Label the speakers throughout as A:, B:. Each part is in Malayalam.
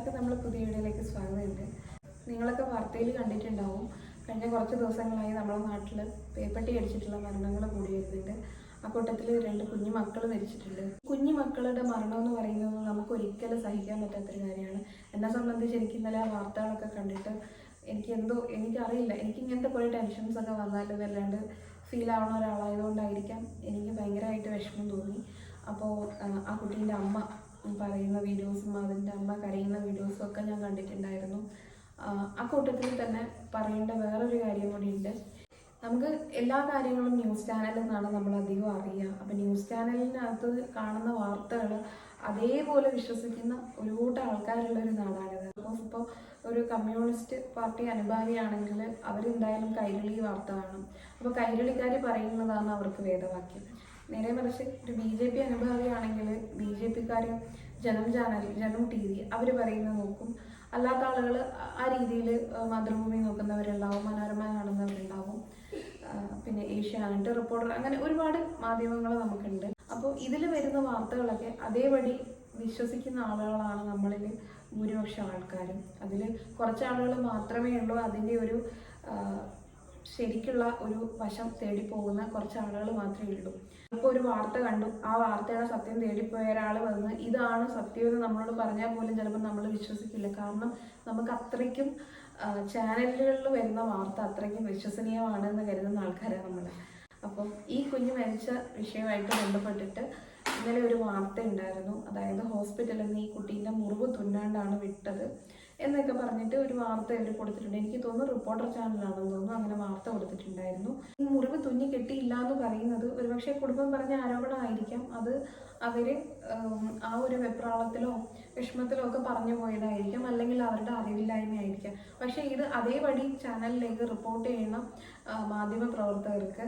A: എല്ലാവർക്കും നമ്മൾ പുതിയ വീഡിയോയിലേക്ക് സ്വാഗതമുണ്ട്. നിങ്ങളൊക്കെ വാർത്തയിൽ കണ്ടിട്ടുണ്ടാവും. കഴിഞ്ഞ കുറച്ച് ദിവസങ്ങളായി നമ്മുടെ നാട്ടിൽ പേപ്പട്ടി അടിച്ചിട്ടുള്ള മരണങ്ങൾ കൂടി വരുന്നുണ്ട്. ആ കൂട്ടത്തിൽ രണ്ട് കുഞ്ഞു മക്കൾ മരിച്ചിട്ടുണ്ട്. കുഞ്ഞു മക്കളുടെ മരണം എന്ന് പറയുന്നത് നമുക്ക് ഒരിക്കലും സഹിക്കാൻ പറ്റാത്തൊരു കാര്യമാണ്. എന്നെ സംബന്ധിച്ച് എനിക്ക് ഇന്നലെ ആ വാർത്തകളൊക്കെ കണ്ടിട്ട് എനിക്ക് എന്തോ എനിക്കറിയില്ല. എനിക്ക് ഇങ്ങനത്തെ കുറേ ടെൻഷൻസ് ഒക്കെ വന്നാലും അല്ലാണ്ട് ഫീൽ ആവുന്ന ഒരാളായതുകൊണ്ടായിരിക്കാം എനിക്ക് ഭയങ്കരമായിട്ട് വിഷമം തോന്നി. അപ്പോൾ ആ കുട്ടീന്റെ അമ്മ പറയുന്ന വീഡിയോസും അതിന്റെ അമ്മ കരയുന്ന വീഡിയോസും ഒക്കെ ഞാൻ കണ്ടിട്ടുണ്ടായിരുന്നു. ആ, കൂട്ടത്തിൽ തന്നെ പറയേണ്ട വേറൊരു കാര്യം കൂടിയുണ്ട് നമുക്ക് എല്ലാ കാര്യങ്ങളും ന്യൂസ് ചാനലിൽ നിന്നാണ് നമ്മൾ അധികം അറിയുക. അപ്പം ന്യൂസ് ചാനലിനകത്ത് കാണുന്ന വാർത്തകൾ അതേപോലെ വിശ്വസിക്കുന്ന ഒരു കൂട്ടം ആൾക്കാരുള്ള ഒരു നാടാണിത്. അപ്പോൾ ഇപ്പോൾ ഒരു കമ്മ്യൂണിസ്റ്റ് പാർട്ടി അനുഭാവിയാണെങ്കിൽ അവരെന്തായാലും കൈരളി വാർത്ത കാണും. അപ്പോൾ കൈരളിക്കാർ പറയുന്നതാണ് അവർക്ക് വേദവാക്യം. നേരെ മറിച്ച് ഒരു ബി ജെ പി അനുഭാവിയാണെങ്കിൽ ബി ജെ പിക്കാർ ജനം ചാനൽ ജനം ടി വി അവർ പറയുന്നത് നോക്കും. അല്ലാത്ത ആളുകൾ ആ രീതിയിൽ മാതൃഭൂമി നോക്കുന്നവരുണ്ടാവും മനോരമ കാണുന്നവരുണ്ടാവും. പിന്നെ ഏഷ്യാനെറ്റ് റിപ്പോർട്ടർ അങ്ങനെ ഒരുപാട് മാധ്യമങ്ങൾ നമുക്കുണ്ട്. അപ്പോൾ ഇതിൽ വരുന്ന വാർത്തകളൊക്കെ അതേപടി വിശ്വസിക്കുന്ന ആളുകളാണ് നമ്മളിൽ ഭൂരിപക്ഷം ആൾക്കാരും. അതിൽ കുറച്ച് ആളുകൾ മാത്രമേ ഉള്ളൂ അതിന്റെ ഒരു ശരിക്കുള്ള ഒരു വശം തേടി പോകുന്ന കുറച്ച് ആളുകൾ മാത്രമേ ഉള്ളൂ. ഇപ്പോൾ ഒരു വാർത്ത കണ്ടു. ആ വാർത്തയുടെ സത്യം തേടിപ്പോയ ഒരാൾ വന്ന് ഇതാണ് സത്യം എന്ന് നമ്മളോട് പറഞ്ഞാൽ പോലും ചിലപ്പോൾ നമ്മൾ വിശ്വസിക്കില്ല. കാരണം നമുക്ക് അത്രയ്ക്കും ചാനലുകളിൽ വരുന്ന വാർത്ത അത്രയ്ക്കും വിശ്വസനീയമാണ് എന്ന് കരുതുന്ന ആൾക്കാരാണ് നമ്മൾ. അപ്പം ഈ കുഞ്ഞ് മരിച്ച വിഷയമായിട്ട് ബന്ധപ്പെട്ടിട്ട് ഇന്നലെ ഒരു വാർത്ത ഉണ്ടായിരുന്നു. അതായത് ഹോസ്പിറ്റലിൽ നിന്ന് ഈ കുട്ടീന്റെ മുറിവ് തുന്നാണ്ടാണ് വിട്ടത്. എന്നൊക്കെ പറഞ്ഞിട്ട് ഒരു വാർത്ത ഇവർ കൊടുത്തിട്ടുണ്ട്. എനിക്ക് തോന്നുന്നു റിപ്പോർട്ടർ ചാനലാണെന്ന് തോന്നുന്നു. അങ്ങനെ വാർത്ത കൊടുത്തിട്ടുണ്ടായിരുന്നു. മുറിവ് തുന്നി കെട്ടിയില്ല എന്ന് പറയുന്നത് ഒരുപക്ഷെ കുടുംബം പറഞ്ഞ ആരോപണമായിരിക്കാം. അത് അവർ ആ ഒരു വെപ്രാളത്തിലോ വിഷമത്തിലോ ഒക്കെ പറഞ്ഞു പോയതായിരിക്കാം. അല്ലെങ്കിൽ അവരുടെ അറിവില്ലായ്മയായിരിക്കാം. പക്ഷേ ഇത് അതേപടി ചാനലിലേക്ക് റിപ്പോർട്ട് ചെയ്യുന്ന മാധ്യമ പ്രവർത്തകർക്ക്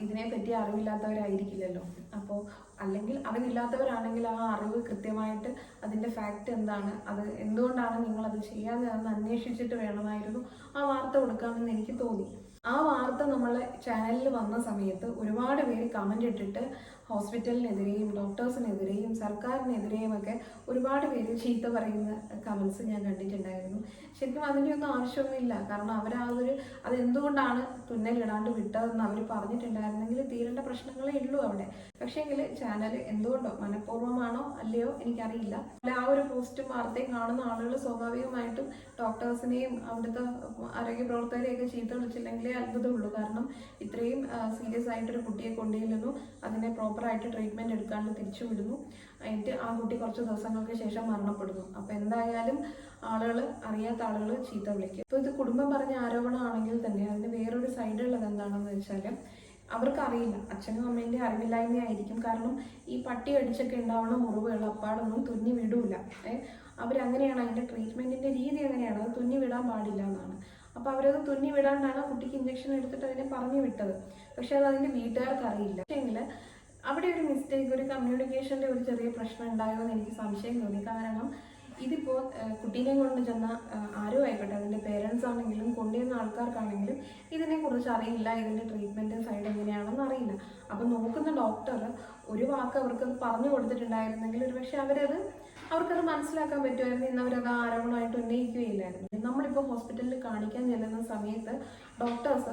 A: ഇതിനെപ്പറ്റി അറിവില്ലാത്തവരായിരിക്കില്ലല്ലോ. അപ്പോൾ അല്ലെങ്കിൽ അറിവില്ലാത്തവരാണെങ്കിൽ ആ അറിവ് കൃത്യമായിട്ട് അതിന്റെ ഫാക്റ്റ് എന്താണ്? അത് എന്തുകൊണ്ടാണ് നിങ്ങൾ അത് ചെയ്യാതെ അന്വേഷിച്ചിട്ട് വേണമായിരുന്നു ആ വാർത്ത കൊടുക്കാമെന്ന് എനിക്ക് തോന്നി. ആ വാർത്ത നമ്മളെ ചാനലിൽ വന്ന സമയത്ത് ഒരുപാട് പേര് കമന്റ് ഇട്ടിട്ട് ഹോസ്പിറ്റലിനെതിരെയും ഡോക്ടേഴ്സിനെതിരെയും സർക്കാരിനെതിരെയും ഒക്കെ ഒരുപാട് പേര് ചീത്ത പറയുന്ന കമൻസ് ഞാൻ കണ്ടിട്ടുണ്ടായിരുന്നു. ശരിക്കും അതിന്റെ ഒന്നും ആവശ്യമൊന്നുമില്ല. കാരണം അവർ ആ ഒരു അത് എന്തുകൊണ്ടാണ് തുന്നലിടാണ്ട് വിട്ടതെന്ന് അവർ പറഞ്ഞിട്ടുണ്ടായിരുന്നെങ്കിൽ തീരേണ്ട പ്രശ്നങ്ങളേ ഉള്ളൂ അവിടെ. പക്ഷേങ്കിൽ ചാനൽ എന്തുകൊണ്ടോ മനഃപൂർവമാണോ അല്ലയോ എനിക്കറിയില്ല. അല്ല ആ ഒരു പോസ്റ്റും വാർത്തയും കാണുന്ന ആളുകൾ സ്വാഭാവികമായിട്ടും ഡോക്ടേഴ്സിനെയും അവിടുത്തെ ആരോഗ്യ പ്രവർത്തകരെയൊക്കെ ചീത്ത വിളിച്ചില്ലെങ്കിലേ അത്ഭുതമുള്ളൂ. കാരണം ഇത്രയും സീരിയസ് ആയിട്ടൊരു കുട്ടിയെ കൊണ്ടുചെല്ലുന്നു. അതിനെ പ്രോപ്പറായിട്ട് ട്രീറ്റ്മെന്റ് എടുക്കാണ്ട് തിരിച്ചു വിടുന്നു. എന്നിട്ട് ആ കുട്ടി കുറച്ച് ദിവസങ്ങൾക്ക് ശേഷം മരണപ്പെടുന്നു. അപ്പോൾ എന്തായാലും ആളുകൾ അറിയാത്ത ആളുകൾ ചീത്ത വിളിക്കും. ഇപ്പോൾ ഇത് കുടുംബം പറഞ്ഞ ആരോപണമാണെങ്കിൽ തന്നെ അതിന് വേറൊരു സൈഡുള്ളത് എന്താണെന്ന് വെച്ചാൽ അവർക്കറിയില്ല. അച്ഛനും അമ്മേന്റെ അറിവില്ലായ്മയായിരിക്കും. കാരണം ഈ പട്ടി അടിച്ചൊക്കെ ഉണ്ടാവുന്ന മുറിവുകൾ അപ്പാടൊന്നും തുന്നി വിടൂല. ഏഹ് അവരങ്ങനെയാണ് അതിന്റെ ട്രീറ്റ്മെന്റിന്റെ രീതി അങ്ങനെയാണ്. അത് തുന്നി വിടാൻ പാടില്ല എന്നാണ്. അപ്പോൾ അവരത് തുന്നി വിടാണ്ടാണ് കുട്ടിക്ക് ഇഞ്ചക്ഷൻ എടുത്തിട്ട് അതിനെ പറഞ്ഞു വിട്ടത്. പക്ഷെ അത് അതിന്റെ വീട്ടുകാർക്ക് അറിയില്ല പക്ഷേങ്കിൽ അവിടെ ഒരു മിസ്റ്റേക്ക് ഒരു കമ്മ്യൂണിക്കേഷന്റെ ഒരു ചെറിയ പ്രശ്നം ഉണ്ടായോ എന്ന് എനിക്ക് സംശയം തോന്നി. കാരണം ഇതിപ്പോ കുട്ടീനെ കൊണ്ട് ചെന്ന ആരും ആയിക്കോട്ടെ അതിന്റെ പേരൻസ് ആണെങ്കിലും കൊണ്ടുവന്ന ആൾക്കാർക്കാണെങ്കിലും ഇതിനെക്കുറിച്ച് അറിയില്ല. ഇതിന്റെ ട്രീറ്റ്മെന്റ് സൈഡ് എങ്ങനെയാണെന്ന് അറിയില്ല. അപ്പോൾ നോക്കുന്ന ഡോക്ടർ ഒരു വാക്ക് അവർക്ക് പറഞ്ഞു കൊടുത്തിട്ടുണ്ടായിരുന്നെങ്കിൽ ഒരു പക്ഷേ അവരത് അവർക്കത് മനസ്സിലാക്കാൻ പറ്റുമായിരുന്നു. ഇന്ന് അവരത് ആരോപണമായിട്ട് ഉന്നയിക്കുകയില്ലായിരുന്നു നമ്മളിപ്പോൾ ഹോസ്പിറ്റലിൽ കാണിക്കാൻ ചെല്ലുന്ന സമയത്ത് ഡോക്ടേഴ്സ്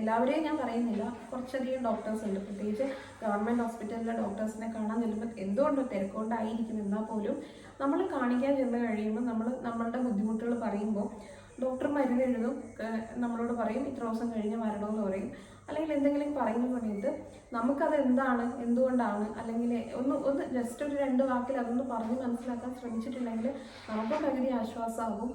A: എല്ലാവരെയും ഞാൻ പറയുന്നില്ല കുറച്ചധികം ഡോക്ടേഴ്സ് ഉണ്ട്. പ്രത്യേകിച്ച് ഗവൺമെന്റ് ഹോസ്പിറ്റലിലെ ഡോക്ടേഴ്സിനെ കാണാൻ ചെല്ലുമ്പോൾ എന്തുകൊണ്ട് തിരക്കൊണ്ടായിരിക്കും എന്നാൽ പോലും നമ്മൾ കാണിക്കാൻ ചെന്ന് കഴിയുമ്പോൾ നമ്മൾ നമ്മളുടെ ബുദ്ധിമുട്ടുകൾ പറയുമ്പോൾ ഡോക്ടർ മരുന്ന് എഴുതും നമ്മളോട് പറയും ഇത്ര ദിവസം കഴിഞ്ഞ് വരണമെന്ന് പറയും. അല്ലെങ്കിൽ എന്തെങ്കിലും പറയുന്ന സമയത്ത് നമുക്കത് എന്താണ് എന്തുകൊണ്ടാണ് അല്ലെങ്കിൽ ഒന്ന് ഒന്ന് ജസ്റ്റ് ഒരു രണ്ട് വാക്കിൽ അതൊന്ന് പറഞ്ഞ് മനസ്സിലാക്കാൻ ശ്രമിച്ചിട്ടുണ്ടെങ്കിൽ നമുക്ക് പകുതി ആശ്വാസമാകും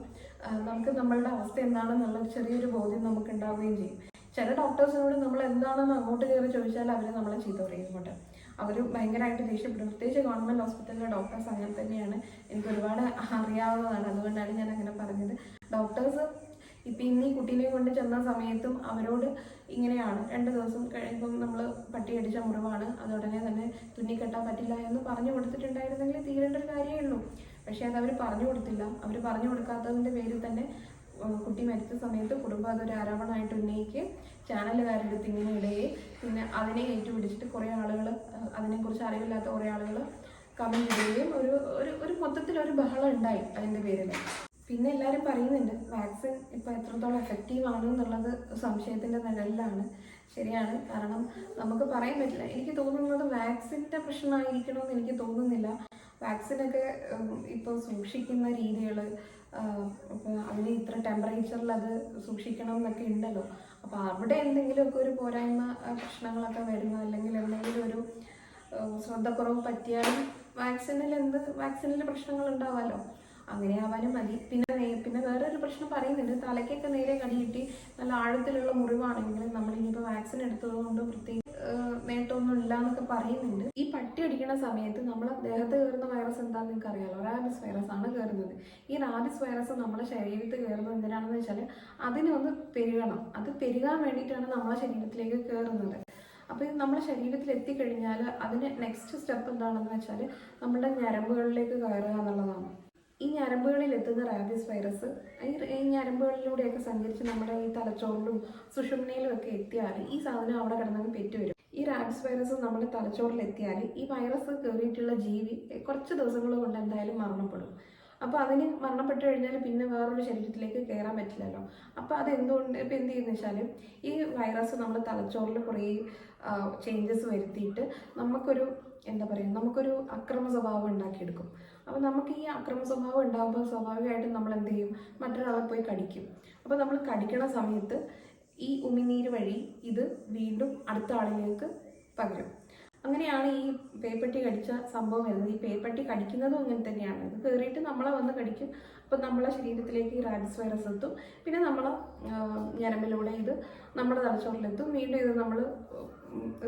A: നമുക്ക് നമ്മളുടെ അവസ്ഥ എന്താണെന്നുള്ള ചെറിയൊരു ബോധ്യം നമുക്ക് ഉണ്ടാവുകയും ചെയ്യും. ചില ഡോക്ടേഴ്സിനോട് നമ്മൾ എന്താണെന്ന് അങ്ങോട്ട് കയറി ചോദിച്ചാൽ അവർ നമ്മളെ ചീത്ത പറയും ഇങ്ങോട്ട്. അവർ ഭയങ്കരമായിട്ട് ദേഷ്യപ്പെടും. പ്രത്യേകിച്ച് ഗവൺമെന്റ് ഹോസ്പിറ്റലിലെ ഡോക്ടേഴ്സ് അങ്ങനെ തന്നെയാണ്. എനിക്ക് ഒരുപാട് അറിയാവുന്നതാണ്. അതുകൊണ്ടാണ് ഞാൻ അങ്ങനെ പറഞ്ഞത്. ഡോക്ടേഴ്സ് ഇപ്പം ഇന്ന് ഈ കുട്ടീനെ കൊണ്ട് ചെന്ന സമയത്തും അവരോട് ഇങ്ങനെയാണ്. രണ്ട് ദിവസം കഴിയുമ്പം നമ്മൾ പട്ടി അടിച്ച മുറിവാണ്. അത് ഉടനെ തന്നെ തുന്നിക്കെട്ടാൻ പറ്റില്ല എന്ന് പറഞ്ഞു കൊടുത്തിട്ടുണ്ടായിരുന്നെങ്കിൽ തീരേണ്ട ഒരു കാര്യമേ ഉള്ളൂ. പക്ഷേ അത് അവർ പറഞ്ഞു കൊടുത്തില്ല. അവർ പറഞ്ഞു കൊടുക്കാത്തതിന്റെ പേരിൽ തന്നെ കുട്ടി മരിച്ച സമയത്ത് കുടുംബം അതൊരു ആരോപണമായിട്ട് ഉന്നയിക്ക് ചാനലുകാരുടെ അടുത്ത് ഇങ്ങനെ ഇടുകയും പിന്നെ അതിനെ ഏറ്റുപിടിച്ചിട്ട് കുറേ ആളുകൾ അതിനെക്കുറിച്ച് അറിവില്ലാത്ത കുറേ ആളുകൾ കമന്റ് ഇടുകയും ഒരു ഒരു ഒരു മൊത്തത്തിൽ ഒരു ബഹളം ഉണ്ടായി അതിന്റെ പേരിൽ പിന്നെ എല്ലാവരും പറയുന്നുണ്ട് വാക്സിൻ ഇപ്പോൾ എത്രത്തോളം എഫക്റ്റീവ് ആണ് എന്നുള്ളത് സംശയത്തിന്റെ നിഴലിലാണ്. ശരിയാണ്. കാരണം നമുക്ക് പറയാൻ പറ്റില്ല. എനിക്ക് തോന്നുന്നത് വാക്സിന്റെ പ്രശ്നമായിരിക്കണമെന്ന് എനിക്ക് തോന്നുന്നില്ല. വാക്സിനൊക്കെ ഇപ്പോൾ സൂക്ഷിക്കുന്ന രീതികൾ ഇപ്പോൾ അതിന് ഇത്ര ടെമ്പറേച്ചറിൽ അത് സൂക്ഷിക്കണം എന്നൊക്കെ ഉണ്ടല്ലോ. അപ്പോൾ അവിടെ എന്തെങ്കിലുമൊക്കെ ഒരു പോരായ്മ പ്രശ്നങ്ങളൊക്കെ വരുന്ന അല്ലെങ്കിൽ എന്തെങ്കിലും ഒരു ശ്രദ്ധക്കുറവ് പറ്റിയാലും വാക്സിനിൽ എന്ത് വാക്സിനിൽ പ്രശ്നങ്ങൾ ഉണ്ടാവാമല്ലോ അങ്ങനെ ആവാനും മതി. പിന്നെ പിന്നെ വേറൊരു പ്രശ്നം പറയുന്നുണ്ട്. തലയ്ക്കൊക്കെ നേരെ കടി കിട്ടി നല്ല ആഴത്തിലുള്ള മുറിവാണെങ്കിലും നമ്മൾ ഇനിയിപ്പോൾ വാക്സിൻ എടുത്തതുകൊണ്ട് പ്രത്യേകിച്ച് നേട്ടമൊന്നും ഇല്ല എന്നൊക്കെ പറയുന്നുണ്ട്. ഈ പട്ടി അടിക്കുന്ന സമയത്ത് നമ്മൾ ദേഹത്ത് കയറുന്ന വൈറസ് എന്താണെന്ന് നിങ്ങൾക്ക് അറിയാലോ റാബിസ് വൈറസ് ആണ് കയറുന്നത്. ഈ റാബിസ് വൈറസ് നമ്മുടെ ശരീരത്തിൽ കയറുന്നത് എന്തിനാണെന്ന് വെച്ചാൽ അതിനൊന്ന് പെരുകണം. അത് പെരുകാൻ വേണ്ടിയിട്ടാണ് നമ്മളെ ശരീരത്തിലേക്ക് കയറുന്നത്. അപ്പോൾ ഇത് നമ്മുടെ ശരീരത്തിൽ എത്തിക്കഴിഞ്ഞാൽ അതിന് നെക്സ്റ്റ് സ്റ്റെപ്പ് എന്താണെന്ന് വെച്ചാൽ നമ്മുടെ ഞരമ്പുകളിലേക്ക് കയറുക എന്നുള്ളതാണ്. ഈ ഞരമ്പുകളിൽ എത്തുന്ന റാബിസ് വൈറസ് ഈ ഞരമ്പുകളിലൂടെയൊക്കെ സഞ്ചരിച്ച് നമ്മുടെ ഈ തലച്ചോറിലും സുഷുമ്നയിലും ഒക്കെ എത്തിയാൽ ഈ സാധനം അവിടെ കിടന്നങ്ങ് പെറ്റുവരും ഈ റാബിസ് വൈറസ് നമ്മുടെ തലച്ചോറിൽ എത്തിയാൽ ഈ വൈറസ് കയറിയിട്ടുള്ള ജീവി കുറച്ച് ദിവസങ്ങൾ കൊണ്ട് എന്തായാലും മരണപ്പെടും. അപ്പോൾ അതിന് മരണപ്പെട്ട് കഴിഞ്ഞാൽ പിന്നെ വേറൊരു ശരീരത്തിലേക്ക് കയറാൻ പറ്റില്ലല്ലോ. അപ്പോൾ അത് എന്തുകൊണ്ട് ഇപ്പം എന്ത് ചെയ്യുന്ന വെച്ചാൽ ഈ വൈറസ് നമ്മുടെ തലച്ചോറിൽ കുറേ ചേഞ്ചസ് വരുത്തിയിട്ട് നമുക്കൊരു എന്താ പറയുക നമുക്കൊരു അക്രമ സ്വഭാവം ഉണ്ടാക്കിയെടുക്കും. അപ്പോൾ നമുക്ക് ഈ അക്രമ സ്വഭാവം ഉണ്ടാകുമ്പോൾ സ്വാഭാവികമായിട്ടും നമ്മൾ എന്ത് ചെയ്യും? മറ്റൊരാളെ പോയി കടിക്കും. അപ്പോൾ നമ്മൾ കടിക്കണ സമയത്ത് ഈ ഉമിനീര് വഴി ഇത് വീണ്ടും അടുത്ത ആളിലേക്ക് പകരും. അങ്ങനെയാണ് ഈ പേപ്പട്ടി കടിച്ച സംഭവം വരുന്നത്. ഈ പേപ്പട്ടി കടിക്കുന്നതും അങ്ങനെ തന്നെയാണ്. ഇത് കയറിയിട്ട് നമ്മളെ വന്ന് കടിക്കും. അപ്പം നമ്മളെ ശരീരത്തിലേക്ക് ഈ റാബിസ് വൈറസ് എത്തും. പിന്നെ നമ്മളെ ഞരമ്പിലൂടെ ഇത് നമ്മുടെ തലച്ചോറിലെത്തും. വീണ്ടും ഇത് നമ്മൾ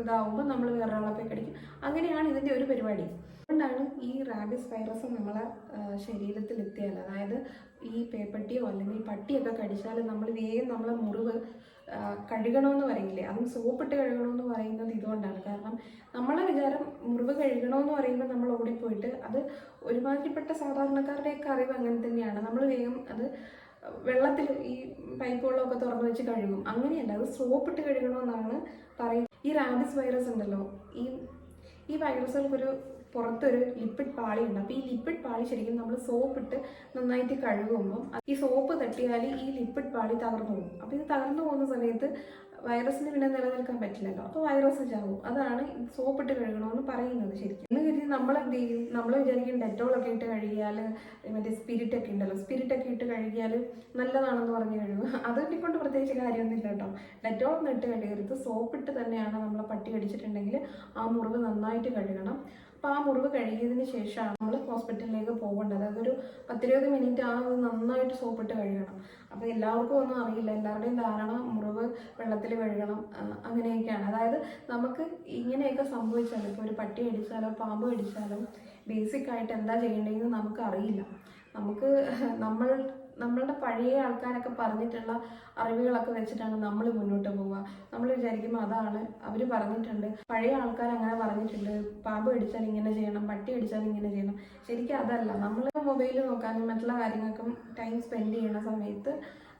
A: ഇതാവുമ്പോൾ നമ്മൾ വേറൊരാളെ പോയി കടിക്കും. അങ്ങനെയാണ് ഇതിന്റെ ഒരു പരിപാടി. അതുകൊണ്ടാണ് ഈ റാബിസ് വൈറസ് നമ്മളെ ശരീരത്തിൽ എത്തിയാൽ അതായത് ഈ പേപ്പട്ടിയോ അല്ലെങ്കിൽ പട്ടിയൊക്കെ കടിച്ചാൽ നമ്മൾ വേഗം നമ്മളെ മുറിവ് കഴുകണമെന്ന് പറയില്ലേ? അതും സോപ്പിട്ട് കഴുകണമെന്ന് പറയുന്നത് ഇതുകൊണ്ടാണ്. കാരണം നമ്മളെ വിചാരം മുറിവ് കഴുകണമെന്ന് പറയുമ്പോൾ നമ്മൾ ഓടിപ്പോയിട്ട് അത് ഒരുമാതിരിപ്പെട്ട സാധാരണക്കാരുടെയൊക്കെ അറിവ് അങ്ങനെ തന്നെയാണ്. നമ്മൾ വേഗം അത് വെള്ളത്തിൽ ഈ പൈപ്പ് വെള്ളമൊക്കെ തുറന്ന് വെച്ച് കഴുകും. അങ്ങനെയല്ല അത് സോപ്പിട്ട് കഴുകണമെന്നാണ് പറയുന്നത്. ഈ റാബിസ് വൈറസ് ഉണ്ടല്ലോ ഈ ഈ വൈറസുകൾക്കൊരു പുറത്തൊരു ലിപ്പിഡ് പാളി ഉണ്ട്. അപ്പോൾ ഈ ലിപ്പിഡ് പാളി ശരിക്കും നമ്മൾ സോപ്പിട്ട് നന്നായിട്ട് കഴുകുമ്പോൾ ഈ സോപ്പ് തട്ടിയാൽ ഈ ലിപ്പിഡ് പാളി തകർന്നു പോകും. അപ്പോൾ ഇത് തകർന്നു പോകുന്ന സമയത്ത് വൈറസിന് പിന്നെ നിലനിൽക്കാൻ പറ്റില്ലല്ലോ. അപ്പോൾ വൈറസ് ചാവും അതാണ് സോപ്പിട്ട് കഴുകണമെന്ന് പറയുന്നത് ശരിക്കും. എന്ന് കരുതി നമ്മൾ എന്ത് ചെയ്യും? നമ്മൾ വിചാരിക്കും ഡെറ്റോളൊക്കെ ഇട്ട് കഴുകിയാൽ മറ്റേ സ്പിരിറ്റ് ഒക്കെ ഉണ്ടല്ലോ. സ്പിരിറ്റ് ഒക്കെ ഇട്ട് കഴുകിയാൽ നല്ലതാണെന്ന് പറഞ്ഞ് കഴുകും. അതിനെ കൊണ്ട് പ്രത്യേകിച്ച് കാര്യമൊന്നുമില്ല കേട്ടോ. ഡെറ്റോൾ ഒന്നും ഇട്ട് കഴുകരുത്. സോപ്പിട്ട് തന്നെയാണ് നമ്മൾ പട്ടി കടിച്ചിട്ടുണ്ടെങ്കിൽ ആ മുറിവ് നന്നായിട്ട് കഴുകണം. അപ്പോൾ ആ മുറിവ് കഴുകിയതിന് ശേഷമാണ് നമ്മൾ ഹോസ്പിറ്റലിലേക്ക് പോകേണ്ടത്. അതൊരു പത്തിരുപത് മിനിറ്റ് ആ നന്നായിട്ട് സോപ്പിട്ട് കഴുകണം. അപ്പോൾ എല്ലാവർക്കും ഒന്നും അറിയില്ല. എല്ലാവരുടെയും ധാരണ മുറിവ് വെള്ളത്തിൽ വെഴുകണം അങ്ങനെയൊക്കെയാണ്. അതായത് നമുക്ക് ഇങ്ങനെയൊക്കെ സംഭവിച്ചാലും ഇപ്പോൾ ഒരു പട്ടി കടിച്ചാലോ പാമ്പ് കടിച്ചാലോ ബേസിക് ആയിട്ട് എന്താ ചെയ്യേണ്ടതെന്ന് നമുക്ക് അറിയില്ല നമുക്ക് നമ്മൾ നമ്മളുടെ പഴയ ആൾക്കാരൊക്കെ പറഞ്ഞിട്ടുള്ള അറിവുകളൊക്കെ വെച്ചിട്ടാണ് നമ്മൾ മുന്നോട്ട് പോവുക. നമ്മൾ വിചാരിക്കുമ്പോൾ അതാണ് അവർ പറഞ്ഞിട്ടുണ്ട്. പഴയ ആൾക്കാർ അങ്ങനെ പറഞ്ഞിട്ടുണ്ട്. പാമ്പ് കടിച്ചാൽ ഇങ്ങനെ ചെയ്യണം പട്ടി കടിച്ചാൽ ഇങ്ങനെ ചെയ്യണം. ശരിക്കും അതല്ല. നമ്മൾ മൊബൈൽ നോക്കാനും മറ്റുള്ള കാര്യങ്ങൾക്കും ടൈം സ്പെൻഡ് ചെയ്യുന്ന സമയത്ത്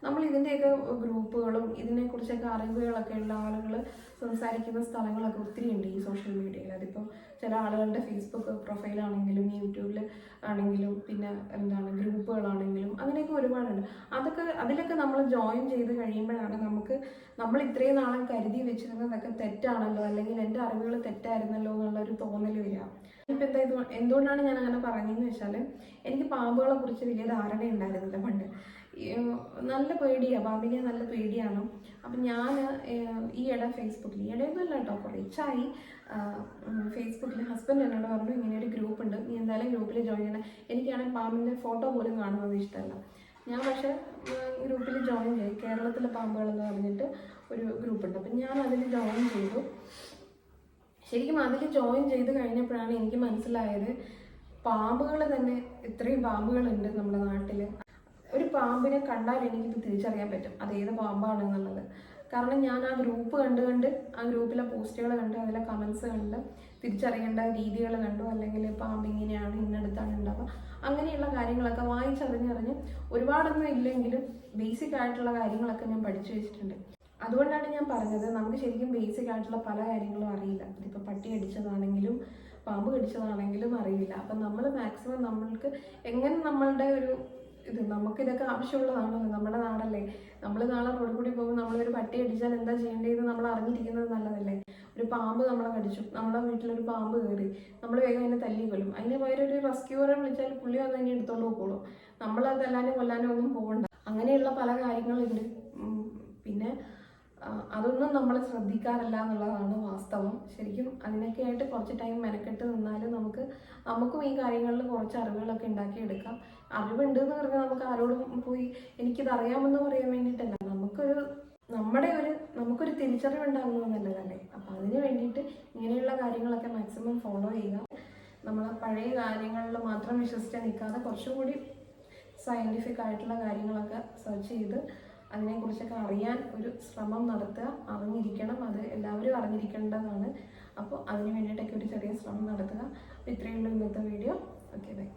A: നമ്മൾ ഇതിന്റെയൊക്കെ ഗ്രൂപ്പുകളും ഇതിനെക്കുറിച്ചൊക്കെ അറിവുകളൊക്കെ ഉള്ള ആളുകൾ സംസാരിക്കുന്ന സ്ഥലങ്ങളൊക്കെ ഒത്തിരി ഉണ്ട് ഈ സോഷ്യൽ മീഡിയയിൽ അതിപ്പോൾ ചില ആളുകളുടെ ഫേസ്ബുക്ക് പ്രൊഫൈലാണെങ്കിലും യൂട്യൂബിൽ ആണെങ്കിലും പിന്നെ എന്താണ് ഗ്രൂപ്പുകളാണെങ്കിലും അങ്ങനെയൊക്കെ ഒരുപാടുണ്ട്. അതൊക്കെ അതിലൊക്കെ നമ്മൾ ജോയിൻ ചെയ്ത് കഴിയുമ്പോഴാണ് നമുക്ക് നമ്മൾ ഇത്രയും നാളും കരുതി വെച്ചിരുന്നതൊക്കെ തെറ്റാണല്ലോ അല്ലെങ്കിൽ എന്റെ അറിവുകൾ തെറ്റായിരുന്നല്ലോ എന്നുള്ളൊരു തോന്നൽ വരിക. ഇപ്പം എന്താ എന്തുകൊണ്ടാണ് ഞാൻ അങ്ങനെ പറഞ്ഞതെന്ന് വെച്ചാൽ എനിക്ക് പാമ്പുകളെ കുറിച്ച് വലിയ ധാരണ ഉണ്ടായിരുന്നില്ല പണ്ട്. നല്ല പേടിയാണ് പാമ്പിനെ നല്ല പേടിയാണ്. അപ്പം ഞാൻ ഈ ഇട ഫേസ്ബുക്കിൽ ഈ ഇടയൊന്നുമല്ല കേട്ടോ കുറച്ചായി ഫേസ്ബുക്കിൽ ഹസ്ബൻഡ് എന്നോട് പറഞ്ഞു ഇങ്ങനെ ഒരു ഗ്രൂപ്പ് ഉണ്ട് നീ എന്തായാലും ഗ്രൂപ്പിൽ ജോയിൻ ചെയ്യണം. എനിക്കാണെങ്കിൽ പാമ്പിന്റെ ഫോട്ടോ പോലും കാണുന്നത് ഇഷ്ടമല്ല. ഞാൻ പക്ഷേ ഗ്രൂപ്പിൽ ജോയിൻ ചെയ്തു. കേരളത്തിലെ പാമ്പുകളെന്ന് പറഞ്ഞിട്ട് ഒരു ഗ്രൂപ്പ് ഉണ്ട്. അപ്പം ഞാൻ അതിൽ ജോയിൻ ചെയ്തു. ശരിക്കും അതിൽ ജോയിൻ ചെയ്ത് കഴിഞ്ഞപ്പോഴാണ് എനിക്ക് മനസ്സിലായത് പാമ്പുകൾ തന്നെ ഇത്രയും പാമ്പുകളുണ്ട് നമ്മുടെ നാട്ടിൽ ഒരു പാമ്പിനെ കണ്ടാൽ എനിക്കിത് തിരിച്ചറിയാൻ പറ്റും അത് ഏത് പാമ്പാണ് എന്നുള്ളത്. കാരണം ഞാൻ ആ ഗ്രൂപ്പ് കണ്ട് കണ്ട് ആ ഗ്രൂപ്പിലെ പോസ്റ്റുകൾ കണ്ട് അതിലെ കമൻസ് കണ്ട് തിരിച്ചറിയേണ്ട രീതികൾ കണ്ടു. അല്ലെങ്കിൽ പാമ്പ് ഇങ്ങനെയാണ് ഇന്നടുത്താണ് ഉണ്ടാവുക അങ്ങനെയുള്ള കാര്യങ്ങളൊക്കെ വായിച്ചറിഞ്ഞറിഞ്ഞ് ഒരുപാടൊന്നും ഇല്ലെങ്കിലും ബേസിക് ആയിട്ടുള്ള കാര്യങ്ങളൊക്കെ ഞാൻ പഠിച്ചു വെച്ചിട്ടുണ്ട്. അതുകൊണ്ടാണ് ഞാൻ പറഞ്ഞത് നമുക്ക് ശരിക്കും ബേസിക് ആയിട്ടുള്ള പല കാര്യങ്ങളും അറിയില്ല. ഇതിപ്പോൾ പട്ടി അടിച്ചതാണെങ്കിലും പാമ്പ് കടിച്ചതാണെങ്കിലും അറിയില്ല. അപ്പം നമ്മൾ മാക്സിമം നമ്മൾക്ക് എങ്ങനെ നമ്മളുടെ ഒരു ഇത് നമുക്കിതൊക്കെ ആവശ്യമുള്ളതാണല്ലോ നമ്മുടെ നാടല്ലേ? നമ്മൾ നാളെ റോഡിൽ കൂടി പോകുമ്പോൾ നമ്മളൊരു പട്ടി അടിച്ചാൽ എന്താ ചെയ്യേണ്ടതെന്ന് നമ്മൾ അറിഞ്ഞിരിക്കുന്നത് നല്ലതല്ലേ? ഒരു പാമ്പ് നമ്മളെ കടിച്ചു. നമ്മുടെ വീട്ടിലൊരു പാമ്പ് കയറി നമ്മൾ വേഗം അതിനെ തല്ലി കൊല്ലും. അതിന് പകരം ഒരു റെസ്ക്യൂവറെ വിളിച്ചാൽ പുള്ളി അത് തന്നെ എടുത്തോണ്ട് പോയിക്കോളും നമ്മൾ അത് തല്ലാനും കൊല്ലാനും ഒന്നും പോകണ്ട അങ്ങനെയുള്ള പല കാര്യങ്ങളുണ്ട് ഉം, പിന്നെ ആ, അതൊന്നും നമ്മൾ ശ്രദ്ധിക്കാറില്ല എന്നുള്ളതാണ് വാസ്തവം. ശരിക്കും അതിനൊക്കെ ആയിട്ട് കുറച്ച് ടൈം മെനക്കെട്ട് നിന്നാൽ നമുക്ക് നമുക്കും ഈ കാര്യങ്ങളിൽ കുറച്ച് അറിവുകളൊക്കെ ഉണ്ടാക്കിയെടുക്കാം. അറിവുണ്ട് എന്ന് പറഞ്ഞാൽ നമുക്ക് ആരോടും പോയി എനിക്കിത് അറിയാമെന്ന് പറയാൻ വേണ്ടിയിട്ടല്ല. നമുക്കൊരു നമ്മുടെ ഒരു നമുക്കൊരു തിരിച്ചറിവ് ഉണ്ടാകുന്നത് നല്ലതല്ലേ? അപ്പം അതിന് വേണ്ടിയിട്ട് ഇങ്ങനെയുള്ള കാര്യങ്ങളൊക്കെ മാക്സിമം ഫോളോ ചെയ്യുക. നമ്മൾ പഴയ കാര്യങ്ങളിൽ മാത്രം വിശ്വസിച്ച് നിൽക്കാതെ കുറച്ചും കൂടി സയന്റിഫിക് ആയിട്ടുള്ള കാര്യങ്ങളൊക്കെ സെർച്ച് ചെയ്ത് അതിനെക്കുറിച്ചൊക്കെ അറിയാൻ ഒരു ശ്രമം നടത്തുക അറിഞ്ഞിരിക്കണം അത് എല്ലാവരും അറിഞ്ഞിരിക്കേണ്ടതാണ്. അപ്പോൾ അതിന് വേണ്ടിയിട്ടൊക്കെ ഒരു ചെറിയ ശ്രമം നടത്തുക. അപ്പോൾ ഇത്രയേ ഉള്ളൂ ഇന്നത്തെ വീഡിയോ. Okay bye